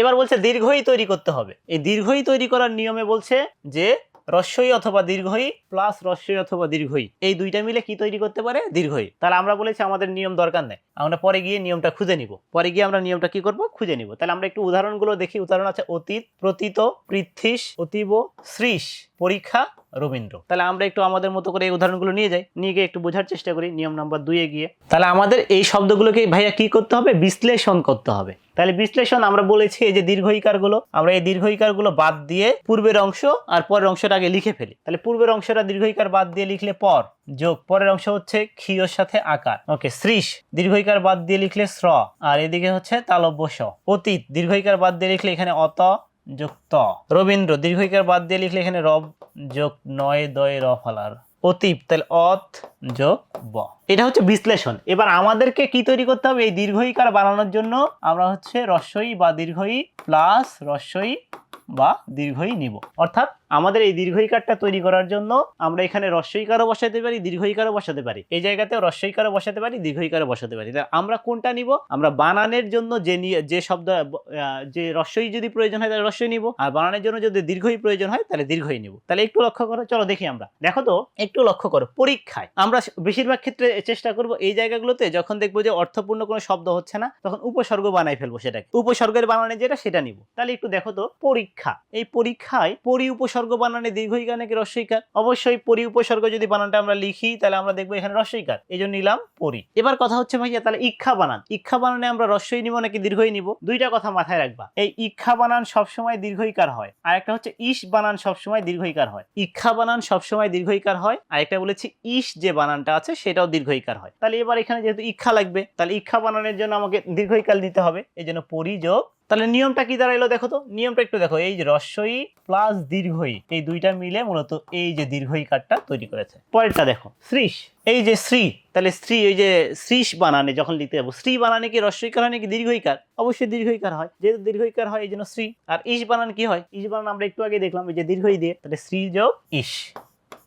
এবার বলছে দীর্ঘই তৈরি করতে হবে। এই দীর্ঘই তৈরি করার নিয়মে বলছে যে রস্যই অথবা দীর্ঘই প্লাস রস্যই অথবা দীর্ঘই, এই দুইটা মিলে কি তৈরি করতে পারে? দীর্ঘই। তাহলে আমরা বলেছি আমাদের নিয়ম দরকার নেই। আমরা পরে গিয়ে নিয়মটা খুঁজে নিব। পরে গিয়ে আমরা নিয়মটা কি করব? খুঁজে নিব। তাহলে আমরা একটু উদাহরণগুলো দেখি। উদাহরণ আছে অতীত, প্রতীত পৃথিস অতীব শ্রীষ পরীক্ষা রবীন্দ্র। তাহলে আমরা একটু আমাদের মতো করে এই উদাহরণগুলো নিয়ে যাই, নিয়ে গিয়ে একটু বোঝার চেষ্টা করি, নিয়ম নাম্বার দুইয়ে গিয়ে। তাহলে আমাদের এই শব্দগুলোকে ভাইয়া কি করতে হবে? বিশ্লেষণ করতে হবে। তাহলে বিশ্লেষণ আমরা বলেছি এই যে দীর্ঘইকারগুলো আমরা এই দীর্ঘইকারগুলো বাদ দিয়ে পূর্বের অংশ আর পরের অংশটা আগে লিখে ফেলি। তাহলে পূর্বের অংশটা দীর্ঘইকার বাদ দিয়ে লিখলে পর, যোগ, পরের অংশ হচ্ছে ক্ষীয়র সাথে আকার। ওকে শ্রীষ দীর্ঘইকার বাদ দিয়ে লিখলে স্র, আর এদিকে হচ্ছে তালব্য স। অতীত দীর্ঘইকার বাদ দিয়ে লিখলে এখানে অত যোগ ত রবীন্দ্র দীর্ঘিকার বাদ দিয়ে লিখলে এখানে রব যোগ নয়, দয়, র ফালার। অতীব, তাহলে অত যোগ ব। এটা হচ্ছে বিশ্লেষণ। এবার আমাদেরকে কি তৈরি করতে হবে? এই দীর্ঘইকার বানানোর জন্য আমরা হচ্ছে রস্যই বা দীর্ঘই প্লাস রস্যই বা দীর্ঘই নিব। অর্থাৎ আমাদের এই দীর্ঘইকারটা তৈরি করার জন্য আমরা এখানে রস্যইকারও বসাতে পারি দীর্ঘইকারও বসাতে পারি। এই জায়গাতেও রস্যইকারও বসাতে পারি দীর্ঘইকারও বসাতে পারি। আমরা কোনটা নিব? আমরা বানানের জন্য যে যে শব্দ যে রস্যই যদি প্রয়োজন হয় তাহলে রস্যই নিব, আর বানানের জন্য যদি দীর্ঘই প্রয়োজন হয় তাহলে দীর্ঘই নিব। তাহলে একটু লক্ষ্য করো, চলো দেখি আমরা। দেখো তো, একটু লক্ষ্য করো, পরীক্ষায় আমরা বেশিরভাগ ক্ষেত্রে চেষ্টা করব এই জায়গাগুলোতে যখন দেখব যে অর্থপূর্ণ কোনো শব্দ হচ্ছে না, তখন উপসর্গ বানাই ফেলব সেটাকে। উপসর্গের বানানে যেটা সেটা নিব। তাহলে একটু দেখো তো, পরীক্ষা। এই পরীক্ষায় পরি উপসর্গ বানানে দীর্ঘইকার নাকি রস্যইকার অবশ্যই পরি উপসর্গ যদি বানানটা আমরা লিখি, তাহলে আমরা দেখব এখানে রস্যইকার এই জন্য নিলাম পরি। এবার কথা হচ্ছে ভাইয়া, তাহলে ইক্ষা বানান। ইক্ষা বানানে আমরা রস্যই নিব নাকি দীর্ঘই নিব? দুইটা কথা মাথায় রাখবা। এই ইক্ষা বানান সবসময় দীর্ঘইকার হয়, আর একটা হচ্ছে ইস বানান সবসময় দীর্ঘইকার হয়। ইক্ষা বানান সবসময় দীর্ঘইকার হয়, আর একটা বলেছি ইস যে বানানটা আছে, সেটাও দীর্ঘইকার হয়। তাহলে এবার এখানে যেহেতু ইক্ষা লাগবে, তাহলে ইক্ষা বানানের জন্য আমাকে দীর্ঘইকার নিতে হবে। এই জন্য পরিযোগ তাহলে নিয়মটা কি দাঁড়াইলো দেখো তো? নিয়মটা একটু দেখো। এই যে রস্যই প্লাস দীর্ঘই, এই দুইটা মিলে মূলত এই যে দীর্ঘই কারটা তৈরি করেছে। পরেরটা দেখো, শ্রীষ। এই যে শ্রী, তাহলে স্ত্রী ওই যে শ্রীষ বানানে যখন লিখতে যাব, শ্রী বানানে কি রস্যইকার হয় নাকি দীর্ঘইকার অবশ্যই দীর্ঘইকার হয়। যেহেতু দীর্ঘইকার হয়, এই জন্য শ্রী। আর ইস বানান কি হয়? ইস বানান আমরা একটু আগে দেখলাম, এই যে দীর্ঘই দিয়ে, তাহলে শ্রী যোগ ইস।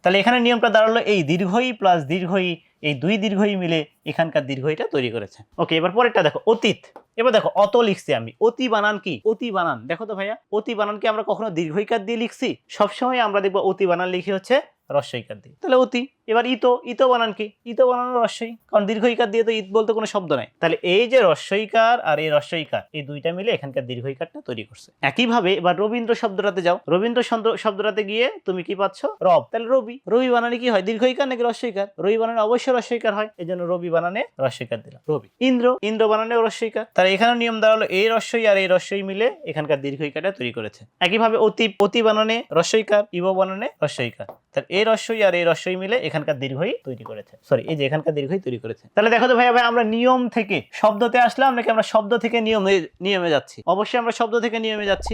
তাহলে এখানে নিয়মটা দাঁড়াল এই দীর্ঘই প্লাস দীর্ঘই এই দুই দীর্ঘই মিলে এখানকার দীর্ঘ দীর্ঘইটা তৈরি করেছে। ওকে এবার পরেরটা দেখো, অতীত। এবার দেখো, অত লিখছি আমি। অতি বানান কি? অতি বানান। দেখো তো ভাইয়া, অতি বানান কি আমরা কখনো দীর্ঘইকার দিয়ে লিখছি? সবসময় আমরা দেখব অতি বানান লিখে হচ্ছে রস্যইকার দিয়ে তাহলে অতি। এবার ইতো ইতো বানান কি? ইতো বানানো রস্যই। কারণ দীর্ঘইকার দিয়ে তো ইত বলতে কোনো শব্দ নাই। তাহলে এই যে রস্যইকার আর এই রস্যইকার, এই দুইটা মিলে এখানকার দীর্ঘইকারটা তৈরি করছে। একইভাবে এবার রবীন্দ্র শব্দটাতে যাও। রবীন্দ্র শব্দ- শব্দটাতে গিয়ে তুমি কি পাচ্ছ? রব। তাহলে রবি। রবি বানানে কি হয়? দীর্ঘইকার নাকি রস্যইকার? রবি বানানে অবশ্যই রস্যইকার হয়। এই জন্য রবি বানানে রস্যইকার দিলাম। রবি। ইন্দ্র। ইন্দ্র বানানে রস্যইকার। তাহলে এখানে নিয়ম দাঁড়াল, এই রস্যই আর এই রস্যই মিলে এখানকার দীর্ঘইকারটা তৈরি করেছে। একইভাবে অতি অতি বানানে রস্যইকার, ইব বানানে রস্যইকার। তাহলে এই রস্যই আর এই রস্যই মিলে এখানকার দীর্ঘই তৈরি করেছে। সরি এই যে এখানকার দীর্ঘই তৈরি করেছে। তাহলে দেখো তো ভাইয়া, ভাই, আমরা নিয়ম থেকে, শব্দতে আসলাম নাকি আমরা শব্দ থেকে নিয়মে নিয়মে যাচ্ছি? অবশ্যই আমরা শব্দ থেকে নিয়মে যাচ্ছি।